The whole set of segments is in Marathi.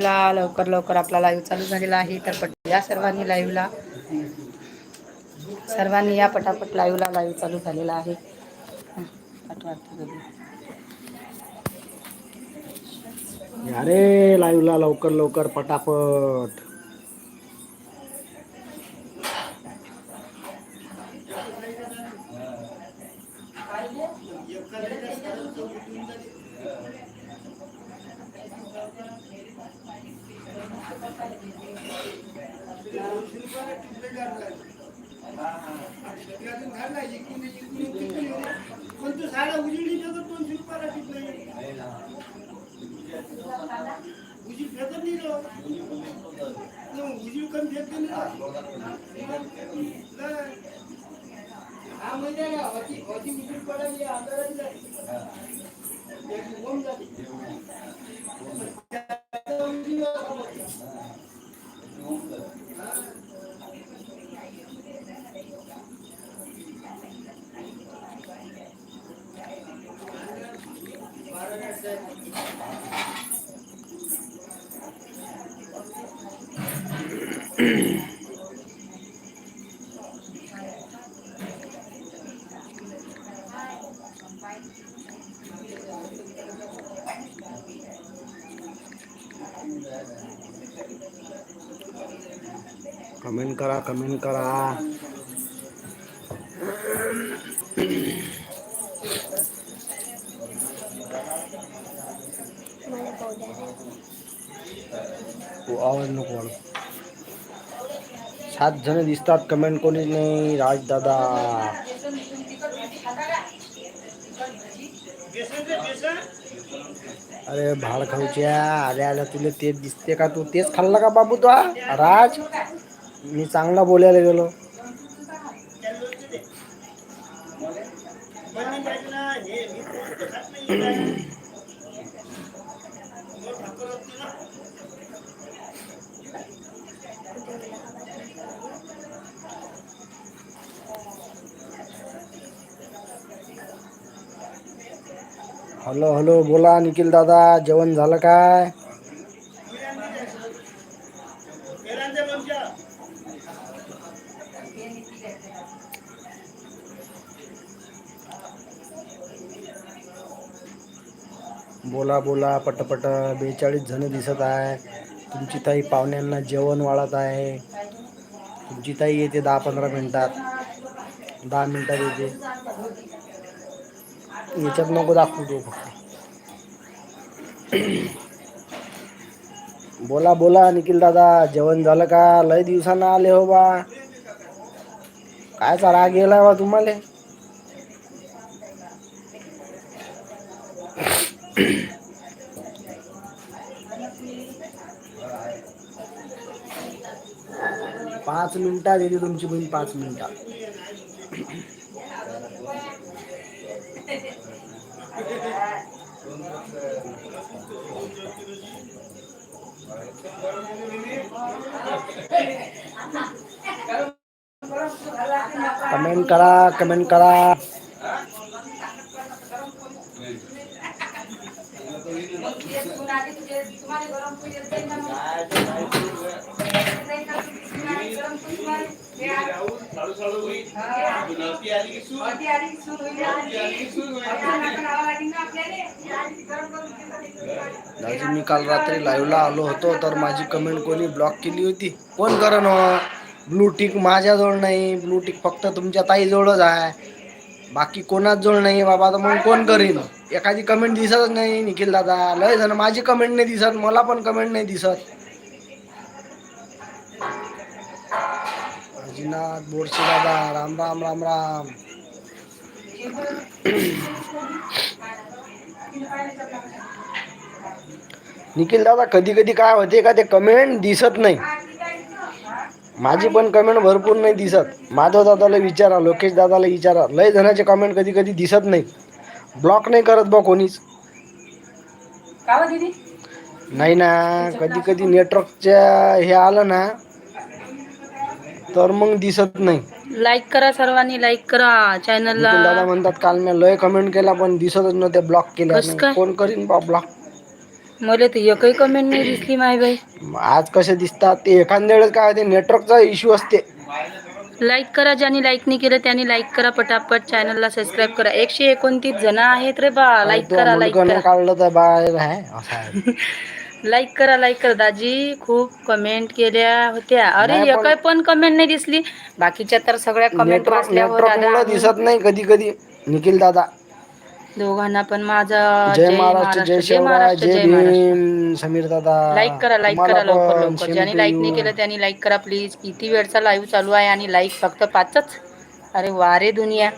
ला लवकर लवकर आपला लाईव्ह चालू झालेला आहे तर पट या सर्वांनी लाईव्हला सर्वांनी या पटापट लाईव्हला लाईव्ह चालू झालेला आहे. अरे लाईवला लवकर लवकर पटापट. या रे लाईव्ह ला लवकर लवकर पटापट कमेंट करा कमेंट करा। हो। आवाज़ नको वाढू. सात जण दिसतात कमेंट कोणीच नाही राजदादा अरे भाड खाऊच्या आल्या आल्या तुला तेच दिसते का तू तेच खाल्लं का बाबू तो राज? मी चांगला बोलायला गेलो. हॅलो हॅलो बोला निखिल दादा जेवण झालं काय? बोला बोला पटपट बेचाळीस जण दिसत आहे. तुमची ताई पाहुण्यांना जेवण वाढत आहे. तुमची ताई येते दहा पंधरा मिनटात. दहा मिनटात येते. याच्यात नको दाखवू तो फक्त. बोला बोला निखिल दादा जेवण झालं का? लय दिवसानं आले हो बा. कायचा राग गेला बा तुम्हाला? पाच मिनिटात येते तुमची बहीण पाच मिनिटात कमेंट करा कमेंट करा. दाजी मी काल रात्री लाईव्हला आलो होतो तर माझी कमेंट कोणी ब्लॉक केली होती? कोण करण ब्लू टिक माझ्याजवळ नाही ब्लू टिक फक्त तुमच्या ताईजवळच आहे. बाकी कोणाच जवळ नाही बाबा तर मग कोण करीन? एखादी कमेंट दिसतच नाही निखिल दादा. लय जण माझी कमेंट नाही दिसत मला पण कमेंट नाही दिसत. अजिनाथ बोरसे दादा राम राम राम राम. निखिल दादा कधी कधी काय होते का ते कमेंट दिसत नाही. माझी पण कमेंट भरपूर नाही दिसत. माधव दादाला विचारा लोकेश दादाला विचारा. लय जणांचे कमेंट कधी कधी दिसत नाही. ब्लॉक नाही करत बा कोणीच. हो दीदी? नाही ना कधी कधी नेटवर्कच्या हे आलं ना तर मग दिसत नाही. लाईक करा सर्वांनी लाईक करा. चॅनलला दादा म्हणतात काल मी लय कमेंट केला पण दिसतच नव्हते ब्लॉक केल्या कसं काय? कोण करीन बा ब्लॉक मला तर एकही कमेंट नाही दिसली माय बाई. आज कसे दिसतात ते एखाद्या वेळेस काय ते नेटवर्कचा इश्यू असते. लाईक करा ज्यांनी लाईक नाही केलं त्यांनी लाईक करा पटापट. चॅनलला सबस्क्राईब करा. एकशे एकोणतीस जण आहेत रे बा. लाईक तू करा लाईक करा. काढलं तर बाहेर आहे असं आहे. लाईक करा लाईक करा. दाजी खूप कमेंट केल्या होत्या. अरे नाही पण- कमेंट नाही दिसली. बाकीच्या तर सगळ्या कमेंट नेटवर्क वाचल्या हो नेटवर्क दादा. मुळे आम्ही. दिसत नाही कधी कधी निखिल दादा. दोघांना पण माझा जय महाराष्ट्र जय शिवराय भीम समीर दादा. लाईक करा लाईक तुम्हाला करा लवकर पण लवकर. ज्यांनी लाईक. नाही केलं त्यांनी लाईक करा प्लीज किती वेळचा लाईव्ह चालू आहे आणि लाईक फक्त पाचच. अरे वारे दुनिया.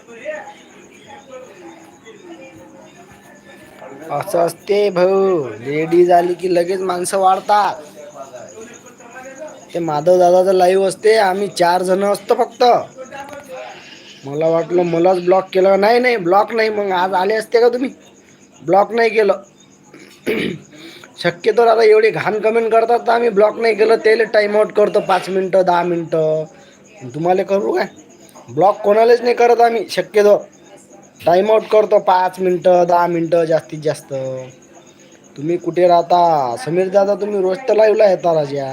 असं असते भाऊ. लेडीज आली की लगेच माणसं वाढतात. ते माधव दादाचं लाईव्ह असते आम्ही चार जण असतो फक्त. मला वाटलं मलाच ब्लॉक केलं. नाही नाही ब्लॉक नाही. मग आज आले असते का तुम्ही? ब्लॉक नाही केलं. शक्यतो आता एवढी घाण कमेंट करतात तर आम्ही ब्लॉक नाही केलं. त्याला टाईम आउट करतो. पाच मिनटं दहा मिनटं. तुम्हाला करू काय? ब्लॉक कोणालाच नाही करत आम्ही. शक्यतो. टाइम आउट करतो पाच मिनटं दहा मिनटं जास्तीत जास्त. तुम्ही कुठे राहता? समीर दादा तुम्ही रोज तर लाईव्हला येता राजा.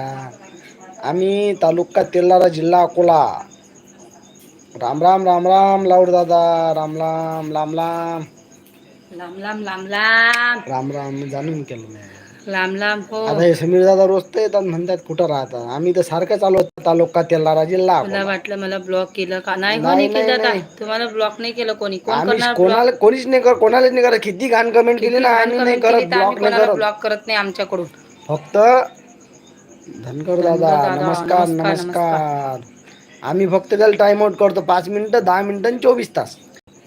आम्ही तालुका तेलारा जिल्हा अकोला. राम राम राम राम लाऊड दादा. राम राम लांब लांब. लांब लांब लांब लांब. राम राम मी जाणून केलं नाही लांब लांब हो. आता हे समीर दादा रोज तर येतात म्हणतात कुठं राहतात. आम्ही तर सारखं चालू होतो तालुका तेलारा जिल्हा मला अकोला. वाटलं मला ब्लॉक केलं का? नाही हो नाही, निखिल नाही, दादा नाही. तुम्हाला ब्लॉक नाही केलं कोणी? कोण आम्ही करणार कोणाला ब्लॉक कोणीच नाही कर कोणालाच नाही करत. किती घाण कमेंट केली ना आम्ही नाही करत ब्लॉक नाही करत. ब्लॉक करत नाही आमच्याकडून. फक्त धनकर दादा दादा, नमस्कार नमस्कार, नमस्कार. आम्ही फक्त त्याला टाइम आउट करतो. पाच मिनिटं दहा मिनिटं आणि चोवीस तास.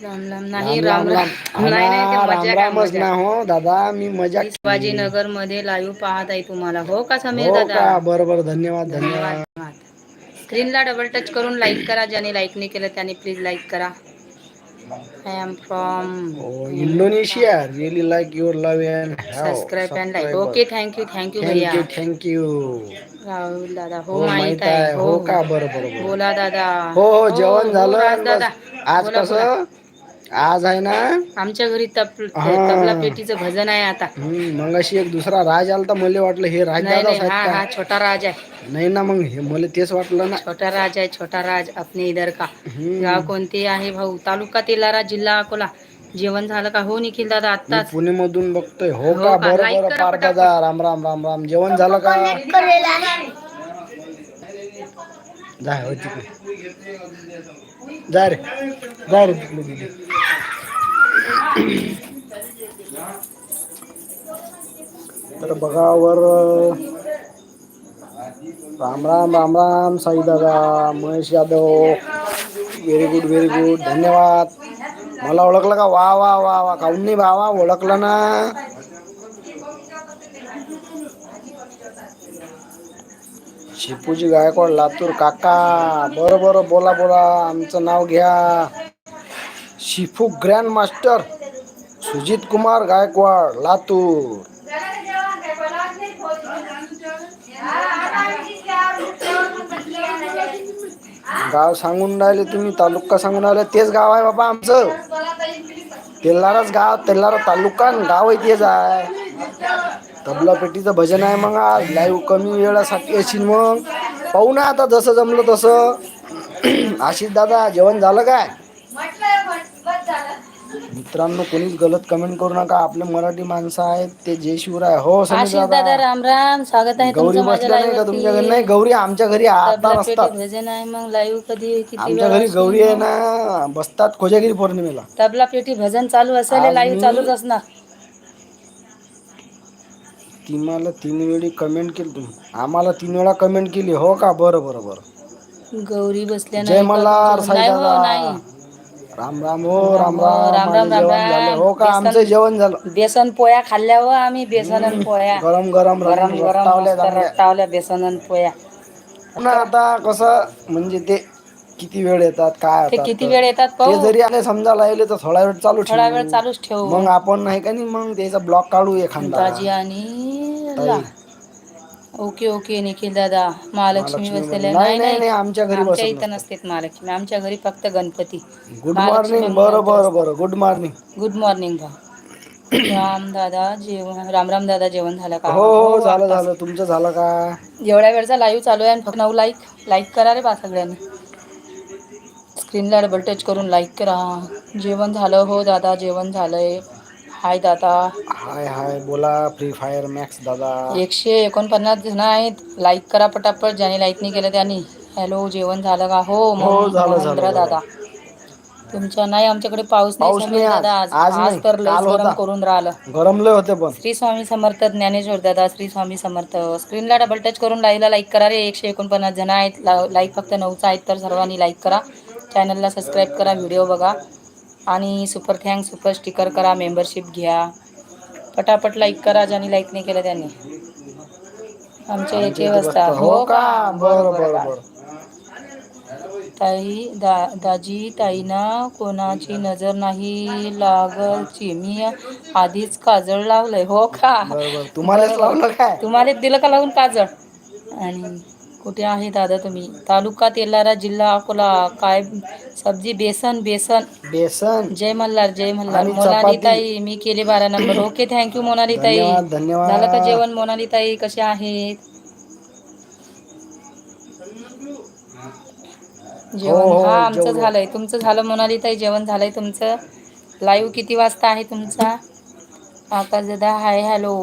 राम राम नाही राम राम रामच ना हो दादा मी मज़ा शिवाजीनगर मध्ये लाईव्ह पाहत आहे तुम्हाला. हो का समीर दादा? का? बरं बरं. धन्यवाद धन्यवाद. स्क्रीनला डबल टच करून लाईक करा. ज्याने लाईक नाही केलं त्याने प्लीज़ लाईक करा. I am from Indonesia. Really like your love and subscribe and like okay thank you thank you भैया थँक्यू राहुल दादा हो माहित आहे. हो. का? बरं बरं बरं. बोला दादा. हो हो जेवण झालं. आज. कसं? आज आहे ना? आमच्या घरी तप हा. तबला पेटीचं भजन आहे आता. हम्म, मग अशी एक दुसरा राज आलता मला वाटलं हे राज नाही दादाच नाही हा आहेत हा छोटा राज आहे. नाही ना मग हे मला तेच वाटलं ना. छोटा राज आहे छोटा राज अपने इधर का. हम्म. गाव कोणते आहे भाऊ? तालुका तेलारा जिल्हा अकोला. जेवण झालं का? हो निखिल दादा मी आत्ताच. पुणे मधून बघतोय. हो हो का? का? बरं Like बरं. करा पार दादा राम राम राम राम. जेवण झालं का? जा हो तिकडे. जा रे जा रे तिकडे तर बघावर राम राम राम राम साई दादा Mahesh Yadav. Very good very good धन्यवाद. मला ओळखलं का? वा वा वा वा. काऊन नाही भावा? ओळखलं ना? शिपूजी गायकवाड लातूर काका. बरं बरं बोला बोला. आमचं नाव घ्या. Shifu grand master Sujit Kumar Gaikwad Latur. गाव सांगून राहिले तुम्ही तालुका सांगून राहिले. तेच गाव आहे बाबा आमचं. तेल्हाराच गाव तेल्हारा तालुका आणि गाव आहे तेच आहे. तबला पेटीचं भजन आहे मग आज लाईव्ह कमी वेळासाठी असेल मग. पाहू ना आता जसं जमलं तसं. आशिष दादा जेवण झालं काय? मित्रांनो कोणीच गलत कमेंट करू नका. आपले मराठी माणसं आहेत ते जय शिवराय. हो आशिष दादा. राम राम. स्वागत आहे गौरी तुमचं माझ्या बसल्या नाही का तुमच्या घरी? नाही गौरी आमच्या घरी आता तबला पेटी नसतात भजन आहे मग लाईव्ह कधी किती आमच्या वेळा घरी गौरी आहे? ना. बसतात कोजागिरी पौर्णिमेला. तबला पेटी भजन चालू असेल लाईव्ह चालूच असणार. तुम्हाला तीन वेळी कमेंट केली तुम्ही. आम्हाला तीन वेळा कमेंट केली. हो का? बरं बरं बरं. गौरी बसल्या जय नाही मल्हार नाही हो साईदादा नाही. राम राम हो राम राम. राम राम राम जेवण झालं. हो का? आमचं जेवण झालं. बेसन पोया खाल्ल्यावर आम्ही बेसन आणि पोया गरम गरम गरम गरम मस्त. रट्टावल्या बेसन आणि पोया पुन्हा आता कसं म्हणजे ते किती वेळ येतात काय ते किती. वेळ येतात ते पाहू जरी आले समजा लावले तर थोडा वेळ चालू थोडा ठेवू. वेळ चालूच ठेवू. मग आपण नाही का नाही मग त्याचा ब्लॉक काढू एखादा. दाजी आणि. ला. ओके ओके निखिल दादा. महालक्ष्मी महालक्ष्मी बसलेल्या नाही, नाही, नाही, आमच्या घरी बसत इथं नसतात. महालक्ष्मी. आमच्या घरी फक्त गणपती. गुड महालक्ष्मी मॉर्निंग बरं बरं बरं. गुड मॉर्निंग गुड मॉर्निंग भाऊ. रामदादा जेवण रामराम दादा जेवण झालं का? हो हो झालं आत्ताच. झालं. तुमचं झालं का? एवढ्या वेळचा लाईव्ह चालू आहे फक्त नऊ लाईक लाईक करा रे बा सगळ्यांनी. स्क्रीनला डबल टच करून लाईक करा. जेवण झालं हो दादा जेवण झालंय. हाय दादा. हाय हाय बोला फ्री फायर मॅक्स दादा. एकशे एकोणपन्नास जण आहेत. लाईक करा पटापट. ज्याने लाईक नाही केलं त्यांनी. हॅलो जेवण झालं का? हो म झालं झालं महेंद्र झालं. दादा. तुमच्या नाही आमच्याकडे पाऊस नाही समीर दादा. आज आज नाही. तर लईच काल गरम होता. करून राहिलं. होते पण. श्री स्वामी समर्थ ज्ञानेश्वर दादा श्री स्वामी समर्थ. स्क्रीनला डबल टच करून लाईव्हला लाईक करा रे. एकशे एकोणपन्नास जण आहेत. लाईक फक्त नऊचा आहेत तर सर्वांनी लाईक करा. चॅनलला सबस्क्राईब करा व्हिडिओ बघा आणि सुपर थँक्स सुपर स्टिकर करा मेंबरशिप घ्या. पटापट लाईक करा ज्यांनी लाईक नाही केलं त्यांनी. आमच्या याचे बसता हो का? बरं बरं बर. बा बर ताई दा दाजी ताईना कोणाची नजर नाही लागलची. मी आधीच काजळ लावलंय. हो का? तुम्हालाच लावलं काय? तुम्हाला दिलं का लावून काजळ? आणि कुठे आहे दादा तुम्ही? तालुका तेलारा जिल्हा अकोला. काय? सब्जी बेसन बेसन. बेसन. जय मल्हार जय मल्हार. आणि मोनाली चपाती. ताई मी केले बारा नंबर. ओके थँक्यू मोनाली ताई धन्यवाद झालं का जेवण मोनाली ताई कसे आहेत? हो जेवण. हा हो आमचं जेवलो. झालंय. तुमचं झालं म्हणाली ताई जेवण झालंय तुमचं? लाईव्ह किती वाजता आहे तुमचा? आकाश दादा हाय हॅलो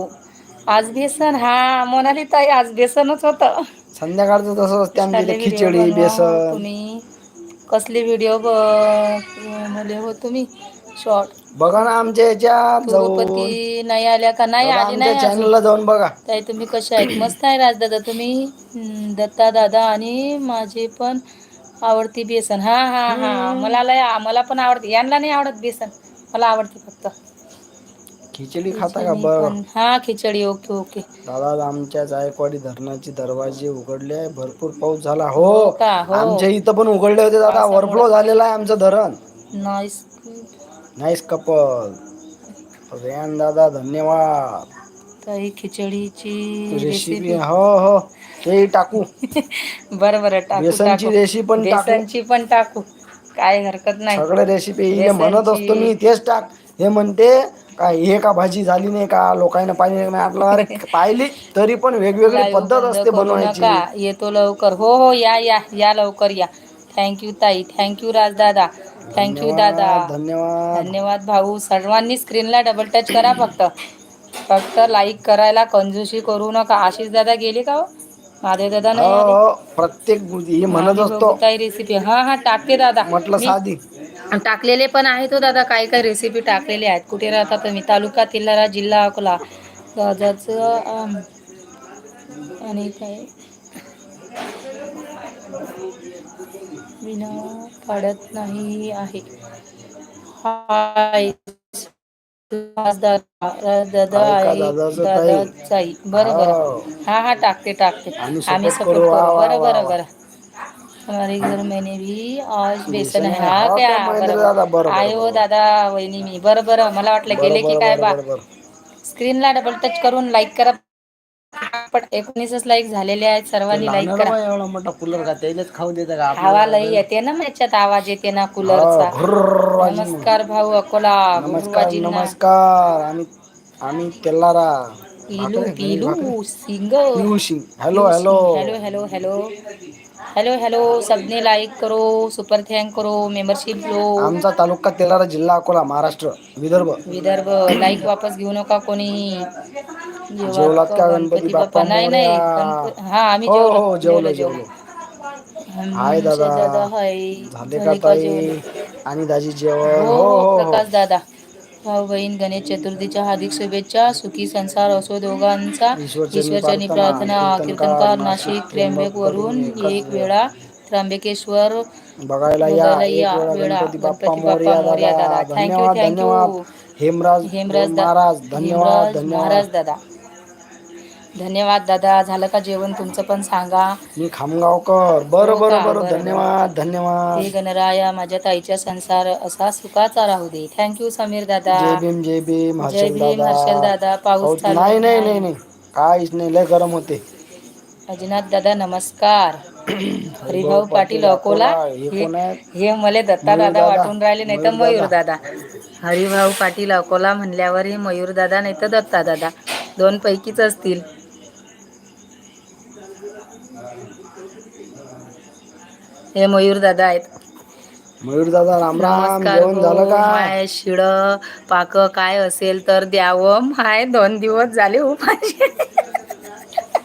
आज बेसन हा मोनाली ताई आज बेसनच होत. संध्याकाळचं तसं असते आमच्या इन्स्टाले इथे व्हिडिओ खिचडी बनवा हो बेसन तुम्ही. कसली व्हिडिओ मले हो तुम्ही? शॉर्ट बघा ना आमच्या तिरुपती नाही आल्या का? नाही आली नाही चॅनलला जाऊन बघा. ताई तुम्ही कशा आहेत? मस्त आहे राजदादा तुम्ही? दत्ता दादा आणि माझे पण आवडती बेसन. हा हा हा मला मला पण आवडते. यांना नाही आवडत बेसन. मला आवडते फक्त. खिचडी खाता का? बरं. हा खिचडी ओके ओके. दादा आमच्या जायकवाडी धरणाचे दरवाजे उघडले आहे. भरपूर पाऊस झाला. हो का? हो. आमच्या इथं पण उघडले होते दादा. ओव्हरफ्लो झालेला आहे आमचं धरण. नाईस नाईस कपल रेयान दादा धन्यवाद. ताई खिचडीची रेसिपी रेसिपी हो हो. ते टाकू. बरं बरं. टाकू बेसनची टाकू. रेसिपी पण टाकू. बेसनची पण टाकू. काय हरकत नाही. सगळे रेसिपी म्हणत असतो मी तेच टाक. हे म्हणते का हे का भाजी झाली नाही का? लोकांना पाहिजे म्हटलं अरे पाहिली तरी पण वेगवेगळी पद्धत असते बनवायची. नका येतो लवकर. हो हो या या या लवकर या. थँक्यू ताई. थँक्यू राजदादा थँक्यू दादा. धन्यवाद धन्यवाद. भाऊ. सर्वांनी स्क्रीनला डबल टच करा फक्त. फक्त लाईक करायला कंजूसी करू नका. आशिष दादा गेले का हो? माधव दादा हो आले. हो प्रत्येक हे म्हणत असतो. बघूताई रेसिपी हा हा टाकते दादा. म्हटलं मी साधी. टाकलेले पण आहेत हो दादा. काही काही रेसिपी टाकलेले आहेत. कुठे राहता तुम्ही? तालुका तिल्लारा जिल्हा अकोला. दादाचं आणि काय? विना काढत नाही आहे. हाय. बरोबर हा हा टाकते टाकते आम्ही सपोर्ट करू बरं बरं बरं हमारे घर मैंने भी आज बेसन आहे हा हो क्या दादा बरं हो दादा वहिनी मी बरं बरं मला वाटलं गेले की काय बा स्क्रीनला डबल टच करून लाईक करा पण एकोणीसच लाईक झालेले आहेत सर्वांनी लाईक करा. एवढा मोठा कूलर का त्यानेच खाऊ देतं का हवा लई येते ना याच्यात आवाज येते ना कूलरचा नमस्कार भाऊ अकोला नमस्कार नमस्कार. आम्ही आम्ही तेलारा. Pilu Pilu Singh. Piu Singh. Hello hello hello hello hello hello hello सबने लाइक करो सुपर थँक करो मेंबरशिप लो. आमचा तालुका तेलारा जिल्हा अकोला महाराष्ट्र विदर्भ. विदर्भ. लाईक वापस घेऊ नका कोणी. जेवलात का गणपती बाप्पा नाही मोरया हा आम्ही हो जेवलो हो जेवलो हाय दादा. हाय. झाले का जेवण आणि दाजी जेवण? हो हो प्रकाश दादा. भाऊ बहीण गणेश चतुर्थीच्या हार्दिक शुभेच्छा सुखी संसार असो दोघांचा. ईश्वरचरणी प्रार्थना कीर्तनकार नाशिक त्र्यंबक वरून एक वेळा. त्र्यंबकेश्वर बघायला या वेळा गणपती बाप्पा मोर्या दादा. थँक्यू धन्यवाद थँक्यू धन्यवाद. हेमराज हेमराज महाराज धन्यवाद. महाराज दादा. धन्यवाद दादा झालं का जेवण? तुमचं पण सांगा. मी खामगावकर. बरं हो बरं का? बरं. धन्यवाद धन्यवाद. हे गणराया माझ्या ताईच्या संसार असा सुखाचा राहू दे. थँक्यू समीर दादा. जय भीम जय भीम जय हर्षल भीम दादा. हर्षल दादा. पाऊस चालू नाही नाही नाही नाही. काहीच नाही. लय गरम होते. अजिनाथ दादा नमस्कार. हरिभाऊ पाटील अकोला. हे हे कोण आहेत? हे मले दत्ता मयूर दादा वाटून राहिले नाही तर मयूर दादा. हरिभाऊ पाटील अकोला म्हणल्यावर हे मयूरदादा नाही तर दत्तादादा दोन पैकीच असतील. हे मयूरदादा आहेत. मयूर दादा राम राम नमस्कार जेवण झालं का? माय शिळ पाक काय असेल तर द्यावं. माय दोन दिवस झाले हो माझे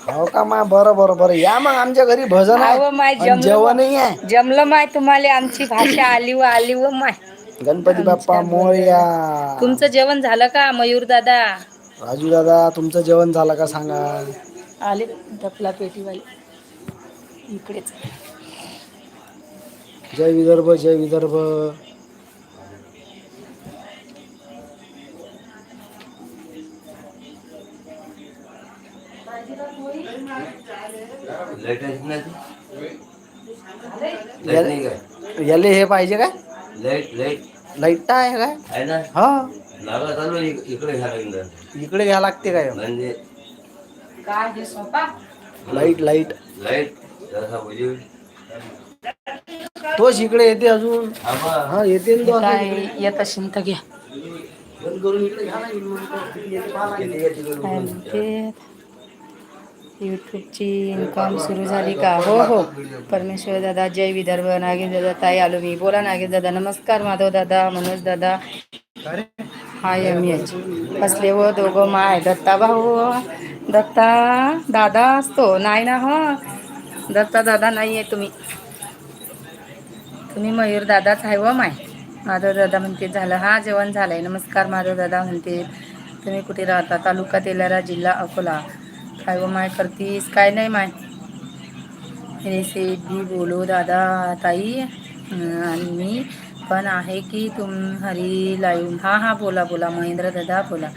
हो का मा? बरं बरं बरं. या मग आमच्या घरी भजन आहे. अहो माय आणि जेवणही आहे. जमलं जमलं माय तुम्हाला आमची भाषा आली व आली व माय. गणपती बाप्पा मोरया. तुमचं जेवण झालं का मयूर दादा? राजू दादा तुमचं जेवण झालं का सांगा. आले पेटीवाले. इकडेच. जय विदर्भ जय विदर्भ. लाइट नाही? काय? याले हे पाहिजे काय? लाइट लाइट लाइट आहे काय? आहे ना? हा. लागा चालू आहे, इक- इकडे घ्या लागलं इकडे घ्या लागते काय? म्हणजे काय हे लाइट लाइट लाइट जसा तोच इकडे येते अजून. हा येते ना तो असा काय इकडे. येत असेल तर घ्या. बंद करून इकडे घ्या ना, इकडे. पाहा लागेल. काय म्हणते यूट्यूबची इन्कम सुरू झाली का? हो हो. परमेश्वर दादा जय विदर्भ. नागेश दादा ताई आलो मी बोला नागेश दादा नमस्कार माधव दादा मनोज दादा. हाय एम एच असले व दोघं माय दत्ता भाऊ. दत्ता दादा असतो. नाही ना हो. दत्ता दादा नाही आहे तुम्ही. तुम्ही मयूर दादाच आहे व माय. माधव दादा म्हणते झालं हा जेवण झालंय. नमस्कार माधव दादा म्हणते तुम्ही कुठे राहता? तालुका तेलारा जिल्हा अकोला. काय व माय करतीस? काय नाही माय. रेसिपी भी बोलो दादा ताई. आणि मी पण आहे की तुम हरी लाईव्ह हा हा बोला बोला महेंद्र दादा बोला.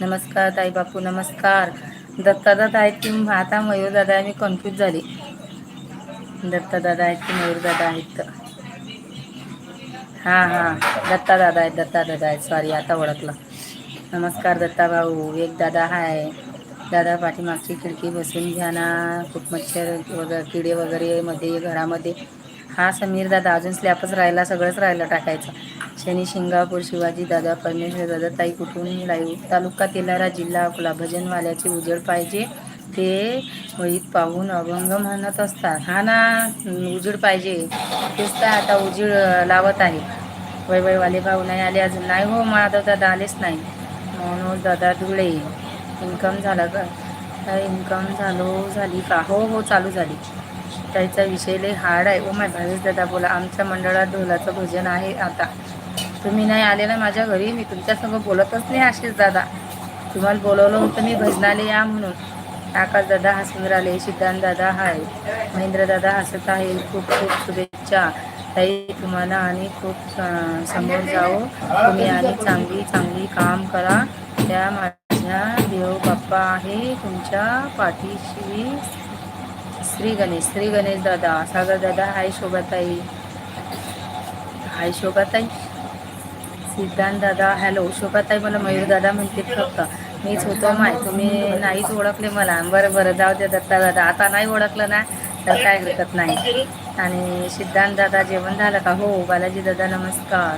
नमस्कार ताई बापू नमस्कार. दत्तादा आहेत की? आता मयूर दादा आहे मी कन्फ्यूज झाली. दत्तादादा आहेत की मयूर दादा आहेत? तर हां हां. दत्ता दादा आहेत दत्ता दादा आहेत. सॉरी आता ओळखलं. नमस्कार दत्ता भाऊ. एक दादा आहे दादा पाठीमागची खिडकी बसून घ्या ना. खूप मच्छर वगैरे किडे वगैरे मध्ये घरामध्ये. हा समीर दादा अजून स्लॅपच राहिला सगळंच राहिलं टाकायचं. शनी शिंगापूर शिवाजी दादा परमेश्वर दादा ताई कुठून लाईव्ह तालुका तेलारा जिल्हा अकोला भजनवाल्याचे उजेड पाहिजे. ते वहीत पाहून अभंग म्हणत असतात. हा ना उजीड पाहिजे. तेच तर आता उजीड लावत आहे. वैवयवाले भाऊ नाही आले अजून. नाही हो माधव दादा आलेच नाही. म्हणून दादा धुळे. इन्कम झाला का? इन्कम झालो झाली का? हो हो चालू झाली. त्याचा विषय लय हार्ड आहे. ओ माय भावेश दादा बोला आमच्या मंडळात ढोलाचं भजन आहे आता. तुम्ही नाही आले ना माझ्या घरी? मी तुमच्यासमोर बोलतच नाही आशिष दादा. तुम्हाला बोलवलं होतं मी भजनाले या म्हणून. आकाश दादा हसून राहिले सिद्धांत दादा हाय महेंद्र दादा हसत आहे. खूप खूप शुभेच्छा. ताई तुम्हाला आणि खूप समोर जाओ. तुम्ही आणि चांगली चांगली काम करा. त्या माझ्या देव बाप्पा आहे तुमच्या पाठीशी. श्री गणेश श्री गणेश दादा सागर दादा हाय शोभाताई. हाय शोभाताई. सिद्धांत दादा हॅलो शोभाताई मला मयूर दादा म्हणते फक्त. मीच होतो माय तुम्ही नाहीच ओळखले मला. बरं बरं जाऊ दे दत्ता दादा. आता नाही ओळखलं ना तर काय हरकत नाही. आणि सिद्धांत दादा जेवण झालं का? हो बालाजी दादा नमस्कार.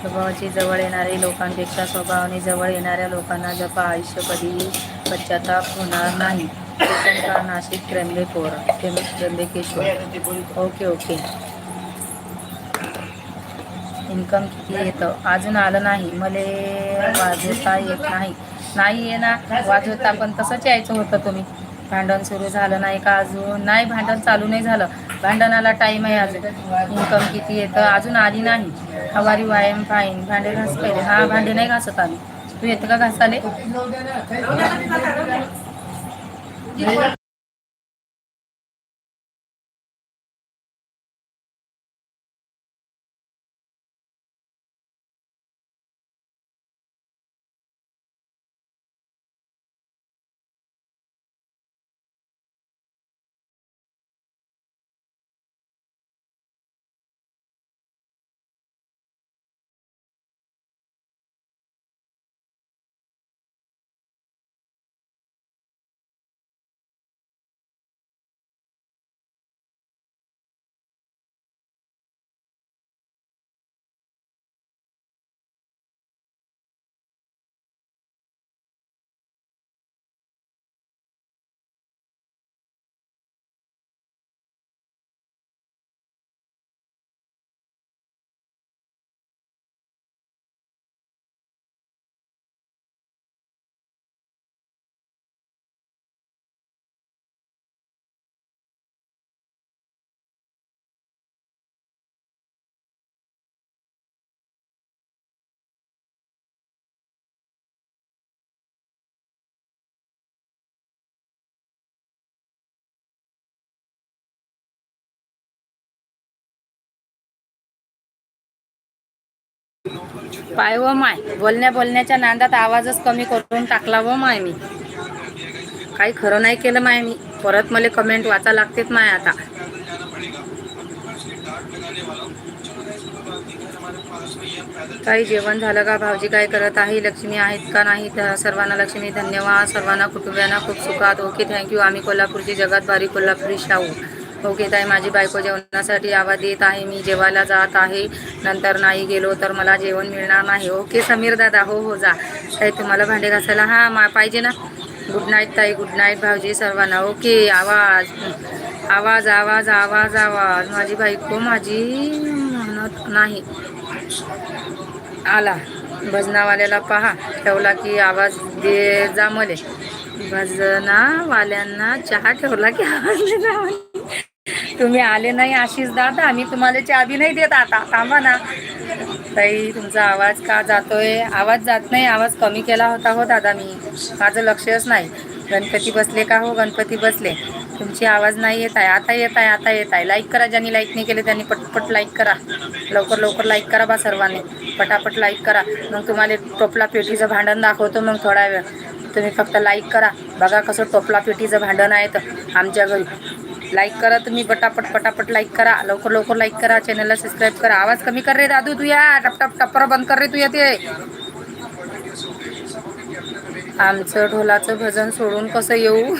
स्वभावाची जवळ येणारे लोकांपेक्षा स्वभावाने जवळ येणाऱ्या लोकांना जपा. आयुष्य कधी पश्चाताप होणार नाही. नाशिक त्र्यंबेकोर त्र्यंबकेश्वर. Okay okay. इन्कम किती येतं? अजून आलं नाही. मले वाजवता येत नाही. नाही आहे ना. वाजवता पण तसंच यायचं होतं तुम्ही. भांडण सुरू झालं नाही का अजून? नाही भांडण चालू नाही झालं. भांडणाला टाईम आहे अजून. इन्कम किती येतं? अजून आली नाही. हवारी वायम फाईन भांडे घास पहिले हा भांडे नाही घासत आम्ही. तू येतं का घासाले पाय व माय. बोलण्या बोलण्याच्या नांदात आवाजच कमी करून टाकला व माय मी. काही खरं नाही केलं माय मी. परत मला कमेंट वाचा लागतेत माय आता. काही जेवण झालं का? भाऊजी काय करत आहे? लक्ष्मी आहेत का नाही? सर्वांना लक्ष्मी धन्यवाद. सर्वांना कुटुंबियांना खूप सुखात. ओके थँक्यू आम्ही कोल्हापूरची जगात भारी कोल्हापुरी शाहू. ओके ताई माझी बायको जेवणासाठी आवाज देत आहे. मी जेवायला जात आहे. नंतर नाही गेलो तर मला जेवण मिळणार नाही. ओके समीर दादा हो हो जा. ताई तुम्हाला भांडे घासायला हां मा पाहिजे ना? गुड नाईट ताई. गुड नाईट भाऊजी सर्वांना. ओके आवाज. आवाज आवाज आवाज आवाज. माझी बायको माझी म्हणत नाही. आला. भजनावाल्याला पहा. ठेवला की आवाज दे जा मले. भजनावाल्यांना चहा ठेवला की आवाज दे जा तुम्ही आले नाही आशिष दादा मी तुम्हाला चाबी नाही देत आता. थांबा ना. ताई तुमचा आवाज का जातोय? आवाज जात नाही आवाज कमी केला होता हो दादा मी. माझं लक्षच नाही. गणपती बसले का हो? गणपती बसले. तुमची आवाज नाही येत आहे. आता येत आहे आता येत आहे. लाईक करा ज्यांनी लाईक नाही केले त्यांनी पटपट लाईक करा. लवकर लवकर लाईक करा बा सर्वांनी. पटापट लाईक करा. मग तुम्हाला टोपला पेटीचं भांडण दाखवतो मग थोडा वेळ. तुम्ही फक्त लाईक करा. बघा कसं टोपला पेटीचं भांडण आहे तर आमच्या घरी. लाईक करा तुम्ही पटापट पटापट लाईक करा. लवकर लवकर लाईक करा. चॅनलला सबस्क्राईब करा. आवाज कमी कर रे दादू तू या टप टप टप्पर बंद कर रे तू ते. आमचं ढोलाचं भजन सोडून कसं येऊ?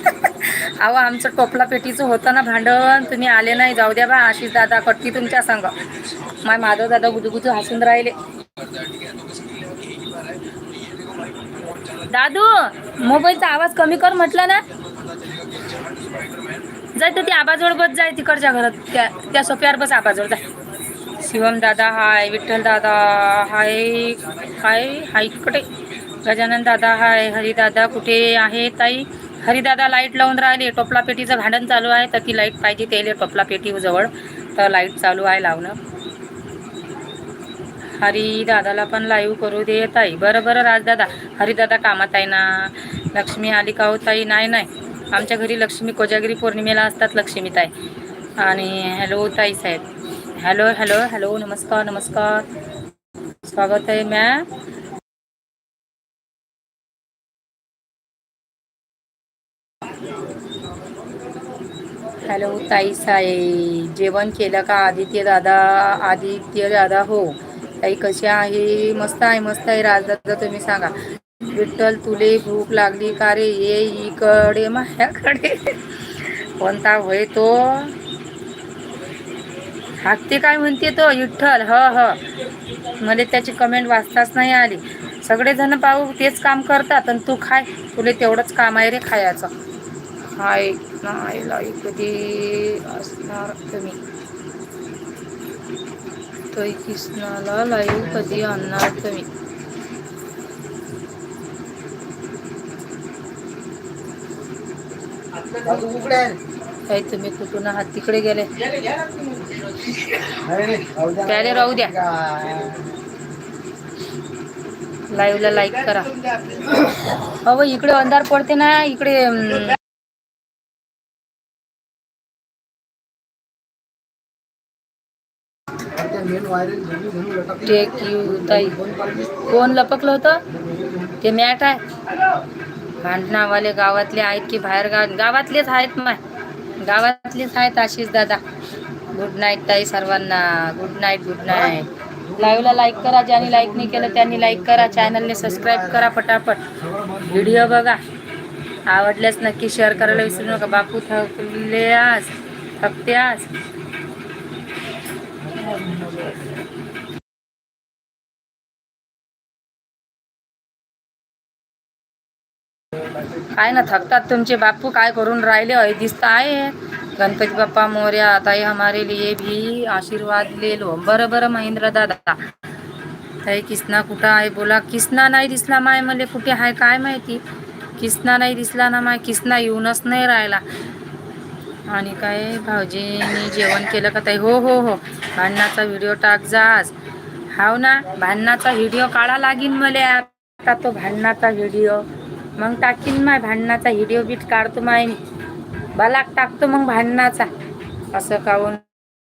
अहो आमचं टोपला पेटीचं होतं ना भांडण. तुम्ही आले नाही. जाऊ द्या बा. आशिष दादा कटकी तुमच्या संग. माय माधव दादा गुदुगुदू हसून राहिले. दादू मोबाईलचा आवाज कमी कर म्हटलं ना. जाय तर ती आबाजवळ बस जाय तिकडच्या घरात. त्या त्या सोप्यावर बस आबाजवळ जाय. शिवम दादा हाय. विठ्ठल दादा हाय. हाय. हाय इकडे गजानन दादा हाय. हरिदादा कुठे आहे ताई? हरिदादा लाइट लावून राहिले. टोपला पेटीचं भांडण चालू आहे तर ती लाइट पाहिजे त्याला टोपला पेटी जवळ. तर लाइट चालू आहे लावणं. हरी दादाला पण लाईव्ह करू दे ताई. बरं बरं राजदादा. हरिदादा कामात आहे ना? लक्ष्मी आली का हो ताई? नाही नाही. आमच्या घरी लक्ष्मी कोजागिरी पौर्णिमेला असतात लक्ष्मी ताई आणि हॅलो ताई साहेब. हॅलो हॅलो हॅलो नमस्कार नमस्कार. स्वागत आहे मॅम. हॅलो ताई साहेब. जेवण केलं का आदित्य दादा? आदित्य दादा हो. ताई कशी आहे? मस्त आहे मस्त आहे. राजदादा तुम्ही सांगा. विठ्ठल तुले भूक लागली का रे? ये इकडे माझ्याकडे. कोणता होय तो? हाकते काय म्हणते तो? विठ्ठल ह ह. मला त्याची कमेंट वाचताच नाही आली. सगळेजण पाहू तेच काम करतात आणि तू खाय. तुला तेवढंच काम आहे रे खायचं. हाय नाही कधी असणार तुम्ही? तो कृष्णाला लाईव्ह कधी आणणार तुम्ही दादू कुठे आहे काही तुम्ही कुठून आहात? तिकडे गेले. प्याले राहू द्या. लाईव्हला लाईक करा. अहो इकडे अंधार पडते ना इकडे टेक यू ताई. कोण लपकलं होतं. ते मॅट आहे. भांडणावाले गावातले आहेत की बाहेर गाव गावातलेच आहेत माय गावातलेच आहेत आशिष दादा. गुड नाईट ताई सर्वांना. गुड नाईट गुड नाईट लाईव्हला लाईक करा. ज्यांनी लाईक नाही केलं त्यांनी लाईक करा. चॅनलने सबस्क्राईब करा पटापट. व्हिडिओ बघा. आवडल्यास नक्की शेअर करायला विसरू नका. बापू थकले आज. थकते आज. काय ना थकतात तुमचे बापू काय करून राहिले? अय दिसत आहे. गणपती बाप्पा मोर्या ताई हमारे लिए भी आशीर्वाद ले लो. बरं बरं महेंद्र दादा. ताई किसना कुठं आहे? बोला. किसना नाही दिसला माय मले. कुठे आहे? काय माहिती? किसना नाही दिसला ना माय. किसना येऊनच नाही राहिला. आणि काय भाऊजींनी जेवण केलं का ताई? हो हो हो. भांडणाचा व्हिडिओ टाक जास हो हाव ना भांडणाचा व्हिडिओ काढा लागीन मला. आता तो भांडणाचा व्हिडिओ. मग टाकीन माय भांडणाचा व्हिडिओ बीट काढतो माय. मी बलाक टाकतो मग भांडणाचा. असं काऊन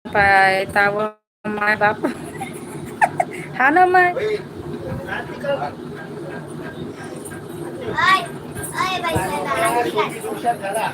पाय ताव माय बाप. हा ना मग झाला